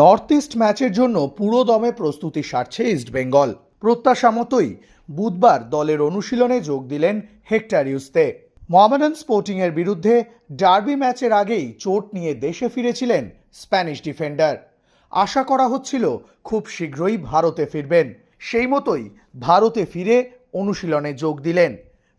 North east ম্যাচের জন্য পুরো দমে প্রস্তুতি সারছে ইস্টবেঙ্গল প্রত্যাশা মতোই বুধবার দলের অনুশীলনে যোগ দিলেন হেক্টর ইউস্তে মোহামেডান স্পোর্টিংয়ের বিরুদ্ধে ডার্বি ম্যাচের আগেই চোট নিয়ে দেশে ফিরেছিলেন স্প্যানিশ ডিফেন্ডার। আশা করা হচ্ছিল খুব শীঘ্রই ভারতে ফিরবেন। সেই মতোই ভারতে ফিরে অনুশীলনে যোগ দিলেন।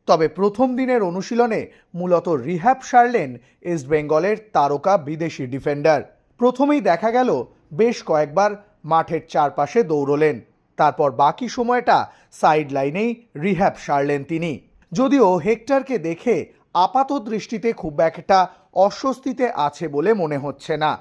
তবে প্রথম দিনের অনুশীলনে মূলত রিহ্যাব সারলেন ইস্টবেঙ্গলের তারকা বিদেশি ডিফেন্ডার। প্রথমেই দেখা গেল বেশ কয়েকবার মাঠের চারপাশে দৌড়লেন। তারপর বাকি সময়টা সাইড লাইনেই রিহ্যাব সারলেন তিনি। যদিও হেক্টরকে দেখে আপাত দৃষ্টিতে খুব একটা অস্বস্তিতে আছে বলে মনে হচ্ছে না।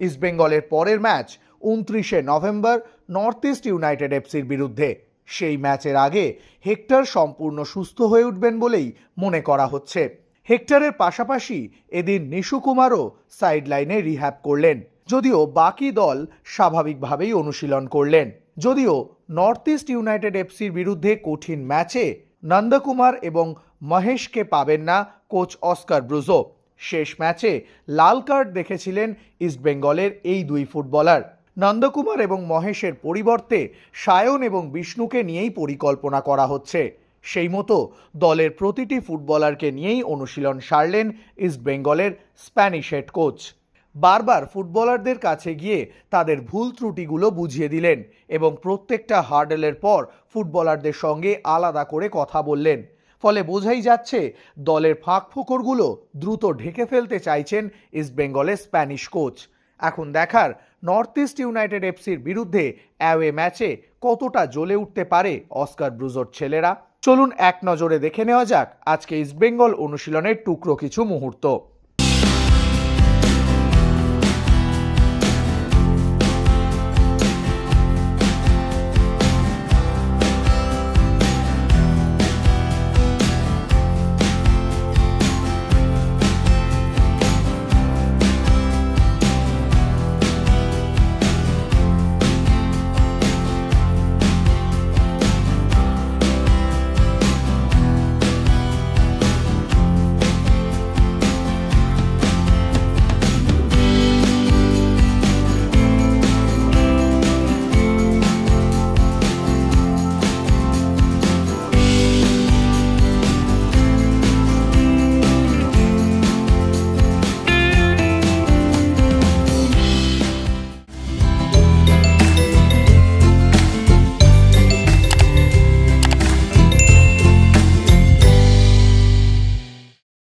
ইস্টবেঙ্গলের পরের ম্যাচ উনত্রিশে নভেম্বর নর্থ ইস্ট ইউনাইটেড এফসির বিরুদ্ধে। সেই ম্যাচের আগে হেক্টর সম্পূর্ণ সুস্থ হয়ে উঠবেন বলেই মনে করা হচ্ছে। হেক্টরের পাশাপাশি এদিন নিশু কুমারও সাইড লাইনে রিহ্যাব করলেন। যদিও বাকি দল স্বাভাবিকভাবেই অনুশীলন করলেন। যদিও নর্থ ইস্ট ইউনাইটেড এফসির বিরুদ্ধে কঠিন ম্যাচে নন্দকুমার এবং মহেশকে পাবেন না কোচ অস্কার ব্রুজো। শেষ ম্যাচে লাল কার্ড দেখেছিলেন ইস্টবেঙ্গলের এই দুই ফুটবলার। নন্দকুমার এবং মহেশের পরিবর্তে সায়ন এবং বিষ্ণুকে নিয়েই পরিকল্পনা করা হচ্ছে। সেই মতো দলের প্রতিটি ফুটবলারকে নিয়েই অনুশীলন সারলেন ইস্টবেঙ্গলের স্প্যানিশ হেড কোচ। বারবার ফুটবলারদের কাছে গিয়ে তাদের ভুল ত্রুটিগুলো বুঝিয়ে দিলেন এবং প্রত্যেকটা হার্ডেলের পর ফুটবলারদের সঙ্গে আলাদা করে কথা বললেন। ফলে বোঝাই যাচ্ছে, দলের ফাঁক ফোকরগুলো দ্রুত ঢেকে ফেলতে চাইছেন ইস্টবেঙ্গলের স্প্যানিশ কোচ। এখন দেখার নর্থ ইস্ট ইউনাইটেড এফসির বিরুদ্ধে অ্যাওয়ে ম্যাচে কতটা জ্বলে উঠতে পারে অস্কার ব্রুজোর ছেলেরা? চলুন এক নজরে দেখে নেওয়া যাক আজকে ইস্টবেঙ্গল অনুশীলনের টুকরো কিছু মুহূর্ত।